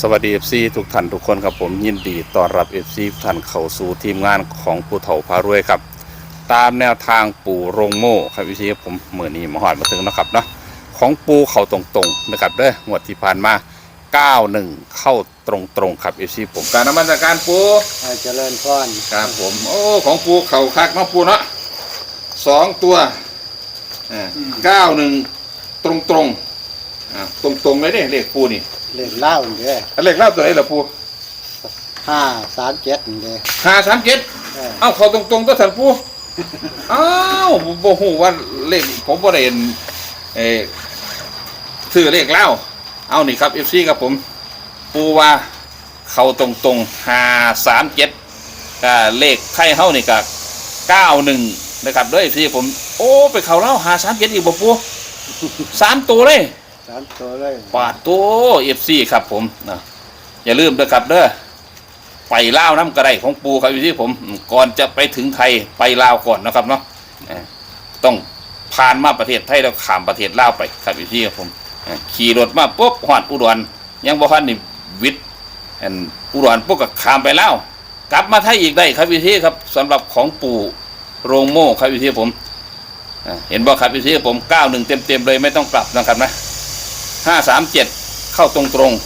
สวัสดี FC ทุกท่านทุกคนครับผมยินดีต้อนรับ FC ทุกท่านเข้าสู่ทีมงานของปู่เถาพารวยครับ ตามแนวทางปู่โรงโม่ครับวิธีผมเมื่อนี้มาหอดมาถึงเนาะครับเนาะของปูเขาตรงๆนะครับเด้องวดที่ผ่านมา 91 เข้าตรงๆครับ FC ผมการนมัสการปูให้เจริญพรครับผมโอ้ของปูเขาคักเนาะปูเนาะสองตัวเก้าหนึ่งตรงๆอ่าตรงๆเลยเนี่ยเลขปูนี่ เล่นเล่าเด้ออันเลขเล่าตัวไหนล่ะปูห้าสามเจ็ดเด้อห้าสามเจ็ดเออเอ้าเขาตรงๆก็สันปูอ้าวผมบ่ฮู้ว่าเลขผมบ่ได้เห็นเออซื้อเลขเล่าเอานี่ครับ FC ครับผม ปูว่าเขาตรงๆห้าสามเจ็ดก็เลขไข่เฮานี่ก็เก้าหนึ่งนะครับด้วย FC ผม โอ้ ไปเขาเล่าห้าสามเจ็ดอีกบ่ปูสามตัวเลย สามตัวเลยปาดตัว FC ครับผมนะอย่าลืมนะครับเด้อไปลาวน้ำกระไดของปูครับอยู่ที่ผมก่อนจะไปถึงไทยไปลาวก่อนนะครับเนาะต้องผ่านมาประเทศไทยแล้วข้ามประเทศลาวไปครับอยู่ที่ครับผมขี่รถมาปุ๊บหอดอุดรยังบ่ทันนี่วิทย์อันอุดรปุ๊บก็ข้ามไปลาวกลับมาไทยอีกได้ครับอยู่ที่ครับสำหรับของปู่โรงโม่ครับอยู่ที่ผมเห็นบ่ครับอยู่ที่ผมก้าหนึ่งเต็มเต็มๆเลยไม่ต้องกลับนะครับนะ ห้าสามเจ็ดเข้าตรงตรงๆ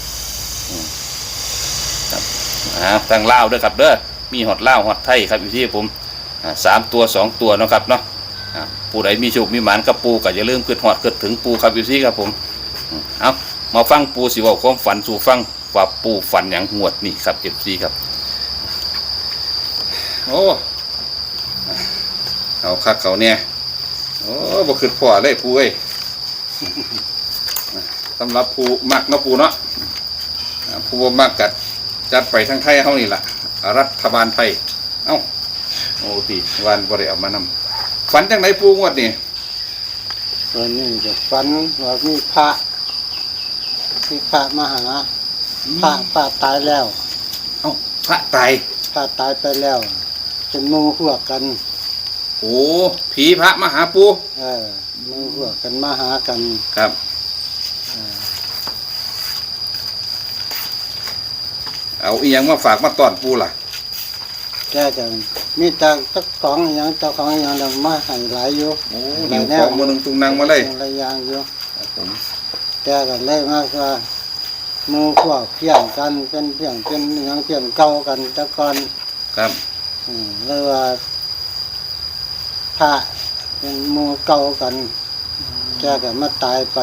อ่าทางลาด้วยครับเด้อมีหอดเลาหอดไทยครับอยู่ที่ผมสามตัวสองตัวนะครับเนาะอ่าผู้ใดมีโชคมีหมานกับปูก็อย่าลืมขึ้นหอดขึ้นถึงปูครับอยู่ที่ครับผมเอามาฟังปูสิว่าความฝันสู่ฟังว่าปูฝันอย่างงวดนี่ครับเอฟซีครับโอ้เอาคักเขาเนี่ยโอ้บ่ขึ้นพ่อเลยปูเอ้ย สำหรับปูมักเนาะปูเนาะอ่าผู้บ่มักกัดจัดไปทั้งไทยเฮานี่ล่ะ รัฐบาลไทย เอ้าโอ้ตีวันบ่ได้เอามานำฝันจังไหนปูงวดนี่ตัวนี้จะฟันว่ามีพระมีพระมาหาพระพระตายแล้ว เอ้าพระตายพระตายไปแล้วเป็นหมูหัวกกัน โอ้ผีพระมาหาปูเออหมูหัวกกันมาหากันครับ เออเอาอีหยังมาฝากมาต้อนปูล่ะ แกจะมีแตาสักของอหย่างเจ้าของอหย่างเรามาให้หลายอยู่โอ้หิวของมือหนึงตุงนางมาเลยหลายอย่างอยู่ครับผมแกก็เลยมาว่าหมูพวกเพียงกันเป็นเพียงเป็นอหย่างเพียงเก่ากันแต่ก่อนครับอืมเลยว่าพระเป็นหมูเก่ากัน แกก็มาตายไป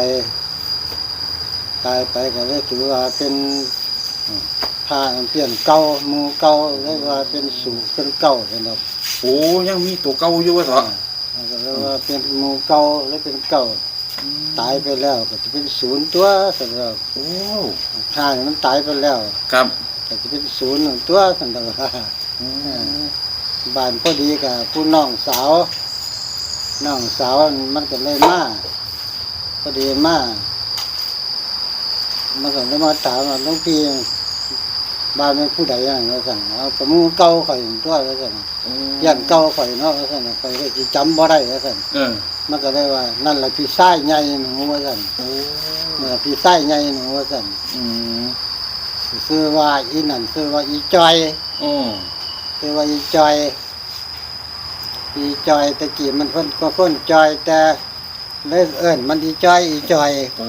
ตายไปก็เลยถือว่าเป็นพระเปลี่ยนเก่าหมูเก่าเลยว่าเป็นสูงเป็นเก่าเป็นแบบโอ้ยังมีตัวเก่าอยู่วะเถอะก็เลยว่าเป็นหมูเก่าแล้วเป็นเก่าตายไปแล้วก็จะเป็นศูนย์ตัวสำหรับโอ้ถ้ามันตายไปแล้ว ครับก็จะเป็นศูนย์หนึ่งตัวสำหรับว่าบ้านพอดีกับผู้น้องสาวน้องสาวมันก็เลยมาพอดีมา มันก็เลยมาถามว่าหลุงพี่บ้านเป็นผู้ใดอย่างเราสั่งเอาประมูเก่าข่อยตัวแล้วสั่งยันเก่าข่อยเนาะแล้วสั่งข่อยก็สิจำบ่ได้แล้วสั่งเออมันก็เลยว่า นั่นแหละพี่ชายใหญ่หนูว่าสั่งโอ้นี่นล่ะพี่ชายใหญ่หนูว่าสั่งอืมซื้อว่าอีนั่นซื้อว่าอีจอยโอ้คือว่าอีจอยอีจอยตะกี้มันเพิ่นก็คนจอยแต่ เลยเอิ้นมันอีจอยอีจอยโอ้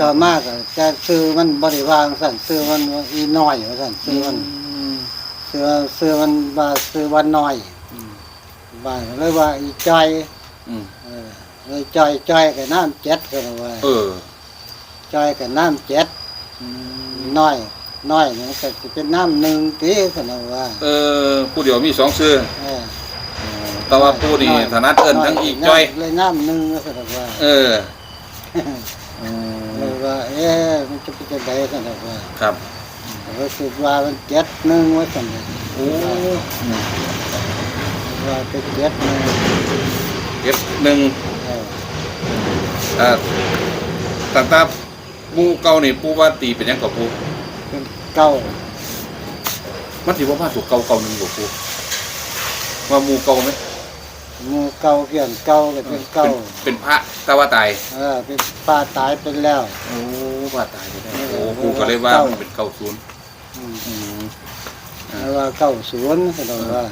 ต่อมากอะแต่ซื้อมันบริวางสั่นซื้อมันว่าอีน้อยว่าสั่นซื้อมันซื้อซื้อมันว่าซื้อว่าน้อยบ้านก็เลยว่าอีจอยอืมเออเลยจอยจอยกับน้ำเจ็ดก็เลยว่าเออจอยกับน้ำเจ็ดอืมน้อยน้อยนี่ก็จะเป็นน้ำหนึ่งตีก็เลยว่า เออผู้เดียวมีสองชื่อเออ แต่ว่าผู้นี่ถนัดเอิ้นทั้งอีกจ้อย เลยน้ำหนึ่งก็แสดงว่าเออเลยว่าเอ๊ะมันจะเป็นจะได้แสดงว่าครับรู้สึกว่ามันเจ็ดหนึ่งว่าสันเลยโอ้ว่าเป็นเจ็ดหนึ่งเก็บหนึ่งเออเอ่อต่างตาหมูเก่านี่ปูว่าตีเป็นหยังกับปูเป็นเก้ามันถือว่ามาถูกเก่าเก่าหนึ่งกับปูว่าหมูเก่าไหม หมูเก้าเพียงเก้าก็เป็นเก้าเป็นเป็นพระตาว่าตายเออเป็นป้าตายไปแล้ว โอ้ว่าตายไปได้โอ้ปูก็เลยว่ามันเป็นเก้าศูนย์อืมอืมแล้วว่าเก้าศูนย์ก็ต้องว่า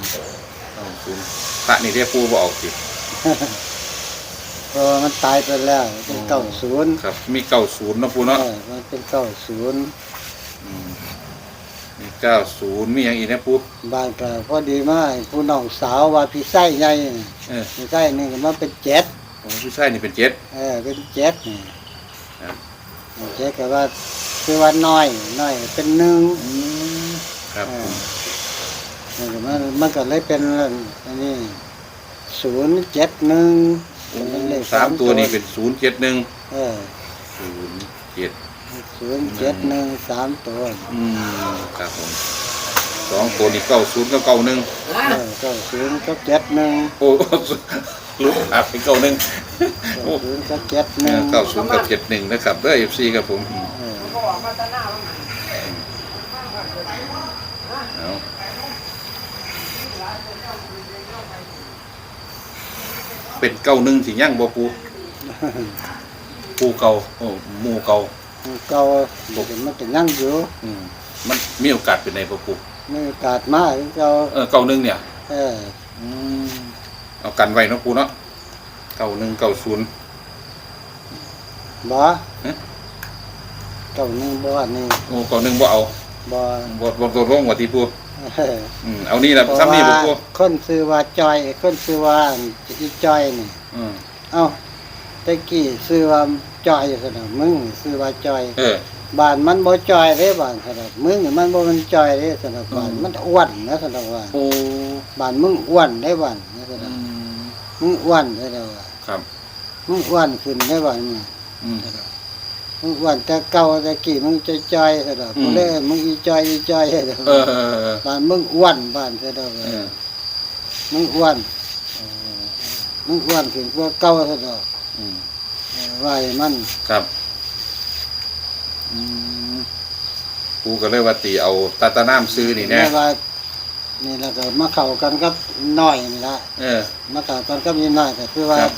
เก้าศูนย์พระนี่เรียกปูบ่ออกสิเพราะว่ามันตายไปแล้วเป็นเก้าศูนย์ครับ มีเก้าศูนย์เนาะปูเนาะเออมันเป็นเก้าศูนย์มมี เก้าศูนย์มีอย่างอีกนะปูบ้านก็พอดีมากผู้น้องสาวว่าพี่ไส้ใหญ่นี่เออ พี่ไส้นี่ก็มาเป็นเจ็ดโอ้พี่ชายนี่เป็นเจ็ด เออเป็นเจ็ดนี่ครับ เจ็ดก็ว่าคือว่าน้อยน้อยเป็นหนึ่งครับเอผอมมันก็มันมันก็เลยเป็นอันนี้ศูนย์เจ็ดหนึ่งโอ้สามตัวนี่เป็นศูนย์เจ็ดหนึ่งเออศูนย์เจ็ด ศูนย์เจ็ดหนึ่งสามตัวอืมครับผมสองตัวนี่เก้าศูนย์กับเก้าหนึ่งเออเก้าศูนย์กับเจ็ดหนึ่งโอ้ลูกอับเป็นเก้าหนึ่งโอ้เก้าศูนย์กับเจ็ดหนึ่งเก้าศูนย์กับเจ็ดหนึ่งนะครับเด้อเอฟซีครับผมเออเอาเป็นเก้าหนึ่งสิย่างบ่ปูปูเก่าโอ้หมูเก่า เก่าเดี๋ยวมันจะยั่งอยู่อืมมันมีโอกาสเป็นในบ่ปูมีโอกาสมากเก่าเออเก้าหนึ่งเนี่ย เอออืมเอากันไว้เนาะปูเนาะเก้าหนึ่งเก้าศูนย์ บ่ฮะ เก่าหนึ่งบ่อันนี้โอ้เก้าหนึ่งบ่เอาบ่บ่บ่ตัวร่งกว่าที่ปูเอออืมเอานี่แหละเพราะซ้ำนี่บ่ว่าปูคนซื้อว่าจอยคนซื้อว่าอีจอยนี่ อืม เอ้า ตะกี้ซื้อว่าจอยซั่นน่ะมึงซื้อว่าจอยเออ บ้านมันบ่จอยเด้บ้านซั่นน่ะมึงนี่มันบ่มันจอยเด้ซั่นน่ะบ้านอืม มันอ้วนนะซั่นน่ะว่าโอ้บ้านมึงอ้วนได้บ้านนะซั่นอืน่ะมมึงอ้วนได้แล้วว่าครับ มึงอ้วนขึ้นได้บ้านนี่อืม มึงอ้วนแต่เก่าแต่กี้มึงจอยจอยๆซั่นน่ะอืมผู้เลยมึงอีจอยอีจอยซั่นน่ะเออเออเออบ้านมึงอ้วนบ้านซั่นน่ะเอว่าอมึงอ้วนมึงอ้วนขึ้นกว่าเก่าซั่นน่ะอืมเออว่าให้มันครับอืมปูก็เลยว่าตีเอาตาตาน้ำซื้อนี่แน่แม่ว่านี่แล้วก็มาเข้ากันกับน้อยนี่ละเออมาเข้ากันกับนี่น้อยก็คือว่าครับ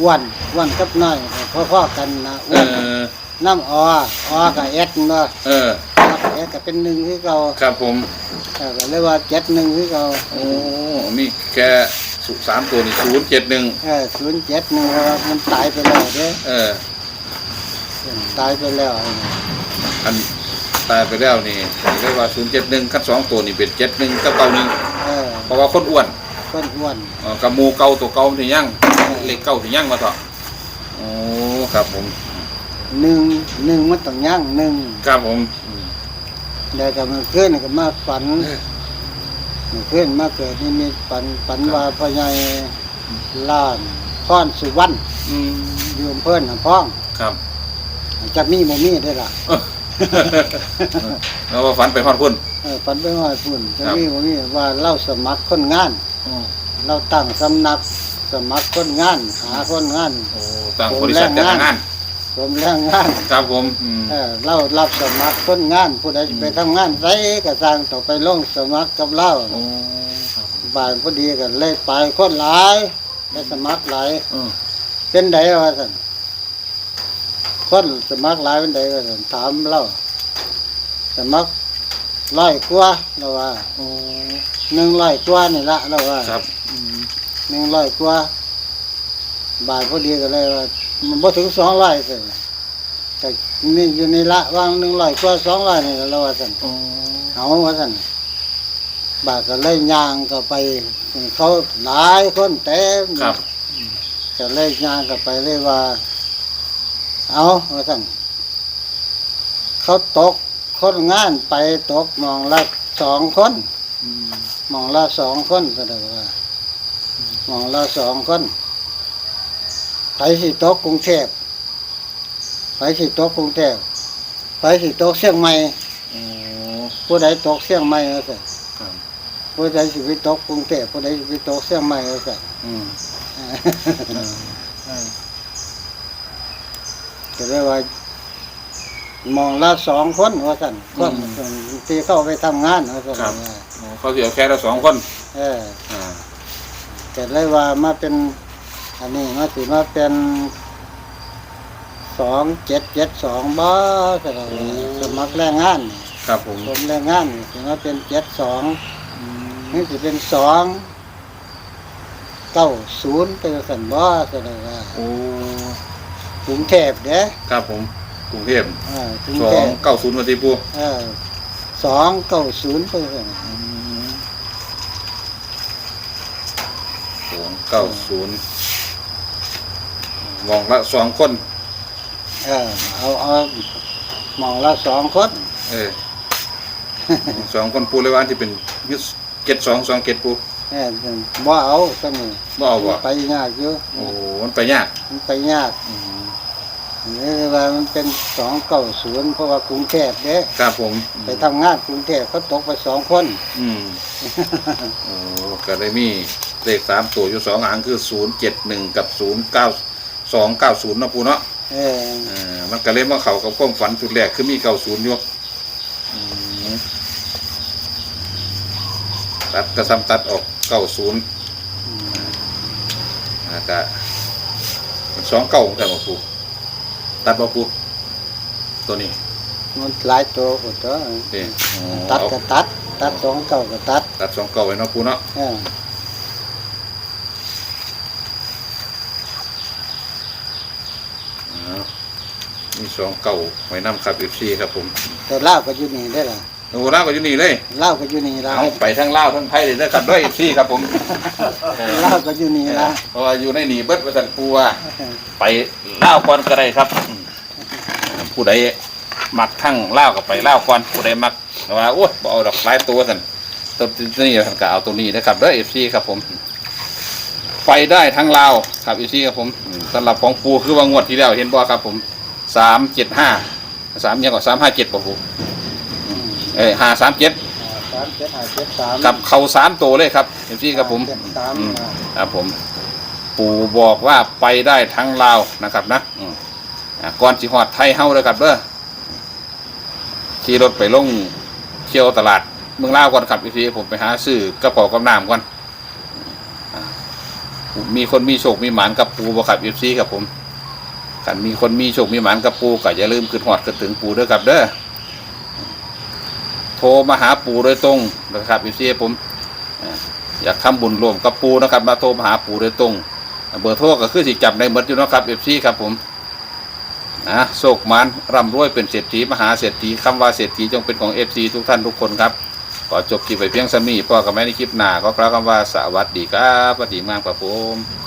อ้วนอ้วนกับน้อยก็พอๆกันนะเออ้วนอน้ำออออกับเอ็ดเนาะเออออกับเอ็ดก็เป็นหนึ่งคือเก่าครับผมเออก็เลยว่าเจ็ดหนึ่งคือเก่าโอ้มีแค่ สุสามตัวนี่ศูนย์เจ็ดหนึ่งเออศูนย์เจ็ดหนึ่งเพราะว่ามันตายไปแล้วเด้เออ ตายไปแล้วอันตายไปแล้วนี่เรียกว่าศูนย์เจ็ดหนึ่งคัดสองตัวนี่เป็นเจ็ดหนึ่งกับเก้าหนึ่งเออเพราะว่าคนอ้วนคนอ้วนเอ่อกับหมูเก่าตัวเก่าที่ยั่งเล็กเก่าที่ยั่งมาเถอะโอ้ครับผมหนึ่งหนึ่งมันต้องย่างหนึ่งครับผม แล้วก็มันขึ้นก็มาฝัน มันขึ้นมาเกิดนี่มีฝันฝันว่าพ่อใหญ่ล้านพรสุวรรณอืมอยู่อำเภอหนองพ้องครับจะมีบ่มีได้อล่ะแล้วว่าฝันไปฮอดพุ่นเออฝันไปว่าพุ่นจะครับมีบ่มีว่าเล่าสมัครคนงานเราตั้งสำนักสมัครคนงาน หาคนงานโอ้ต่างบริษัทจัดงาน รวมแรงงานครับผมอืมเออเรารับสมัครคนงานผู้ใดจะไปทำงานไสก็สร้างต่อไปลงสมัครกับเราโอ้ครับผมบ้านพอดีก็เลยไปคนหลายได้สมัครหลายอืมเป็นไดว่าสันคนสมัครหลายเป็นไดว่าสันถามเราสมัครร้อยกว่าเราว่าโอ้หนึ่งร้อยกว่านี่ละเราว่า ครับอืมหนึ่งร้อยกว่าบาทพอดีก็เลยว่า มันบ่ถึงสองร้อยสิแต่นี่อยู่ในละวางหนึ่งร้อยกว่าสองร้อยนี่ล่ะเราว่าสันโอ้เอาว่าสันบาทก็เลยย่างก็ไป เขาหลายคนเต็มครับก็เลยย่างก็ไปเลยว่า เอาว่าสั่นเขาตกคนงานไปตกหมองละสองคนอืมหมองละสองคนก็ได้ว่าหมองละสองคนไป สิตกกรุงเทพไปสิตกกรุงเทพไปสิตกเชียงใหม่โอ้ผู้ใดตกเชียงใหม่ก็สั่นครับผู้ใดสิไปตกกรุงเทพผู้ใดสิไปตกเชียงใหม่ก็สั่นอืมอืมก็เลยว่ามองละสองคนว่าสั่นคนที่เข้าไปทำงานว่าสั่นครับโอ้เขาเสียแค่ละสองคน เอออ่าก็เลยว่ามาเป็น อันนี้มาสิมาเป็นสองเจ็ดเจ็ดสองบ่สำหรับสมัครแรงงานนี่ครับผมผมแรงงานนี่ถึงว่าเป็นเจ็ดสองนี่จะเป็นสองเก้าศูนย์เป็นสันบ่สำหรับว่าโอ้กรุงเทพเด้ครับผมกรุงเทพอ่ากรุงสอเทงพเก้าศูนย์วันที่ปูเออสองเก้าศูนย์เป็นสันสองเก้าศูนย์ มองละสองคน เออเอาเอาหมองละสองคนเออ สองคนปูเลยว่าอันที่เป็นยึดเก็ดสองสองเก็ดปูเออบ่เอาสมุบ่เอาบ่ไปยากอยู่โอ้มันไปยากมันไปยากนี่ว่ามันเป็นสองเก้าศูนย์เพราะว่ากรุงเทพเด้ครับผมไปทำงานกรุงเทพเขาตกไปสองคน อืมโอ้ก็เลยมีเลขสามตัวอยู่สองอันคือศูนย์เจ็ดหนึ่งกับศูนย์เก้า สองเก้าศูนย์นาะปูเนาะเออเออมันก็เลยมาเขากับความฝันจุดแรกคือมีเก้าศูนย์อยู่อืมตัดกระซำตัดออกเก้าศูนย์อ่าก็สองเก้าแต่บ่ปูตัดบ่ปูตัวนี้มันหลายตัวหมดตัวเด้อ๋อตัดเอาก็ตัด ตัดสองเก้าก็ตัด ตัดสองเก้าไว้เนาะปูเนาะ เออ อ่ามี สองเก้าไว้นำครับเอฟซีครับผมแต่เล่าวก็อยู่นี่ได้อล่ะโอ้ล่าวก็อยู่นี่เลยเล่าวก็อยู่นี่ละเอาไปทั้งล่าวทั้งไทยเลยนะครับด้วยเอฟซีครับผมเล่าวก็อยู่นี่ละเพราะว่าอยู่ในหนีเบิดประสันปูว่า ไปล่าวก่อนก็ได้ครับอืมผู้ใดมักทั้งล่าวก็ไปล่าวก่อนผู้ใดมักว่าโอ้ยบเอาดอกหลายตัวสันตัวนี้ท่านก็เอาตัวนี้นะครับด้วยเอฟซีครับผม ไปได้ทั้งลาวครับเอฟซีครับผมอืมสำหรับของปูคือว่างวดที่แล้วเห็นบ่ครับผม สามเจ็ดห้าสามยังกว่าสามห้าเจ็ดป่ะปูอืมเอ้ห้าสามเจ็ดสามเจ็ดห้าเจ็ดสามกับเขาสามตัวเลยครับเอฟซีครับผมเจ็ดสามอืมครับผม ปู่บอกว่าไปได้ทั้งลาวนะครับนะอืมอ่าก่อนสิฮอดไทยเฮาเลยครับเด้อขี่รถไปลงเที่ยวตลาดเมืองลาวก่อนครับอีพีผมไปหาซื้อกระเป๋ากับน้ำก่อนอ่ามีคนมีโชคมีหมานกับปูบ่ครับเอฟซีครับผม กันมีคนมีโชคมีหมานกับปูก็อย่าลืมขึ้นฮอดขึ้นถึงปูด้วยครับเด้อโทรมาหาปูโดยตรงนะครับเอฟซีผมอยากทำบุญร่วมกับปูนะครับมาโทรมาหาปูโดยตรง เบอร์โทรก็คือสิจับในเมดอยู่นะครับเอฟซีครับผมนะโศกมันร่ำรวยเป็นเศรษฐีมหาเศรษฐีคำว่าเศรษฐีจงเป็นของเอฟซีทุกท่านทุกคนครับขอจบคลิปไปเพียงสมีพ่อกับแม่ในคลิปหน้าก็กล่าวคำว่าสวัสดีครับสวัสดีมากครับผม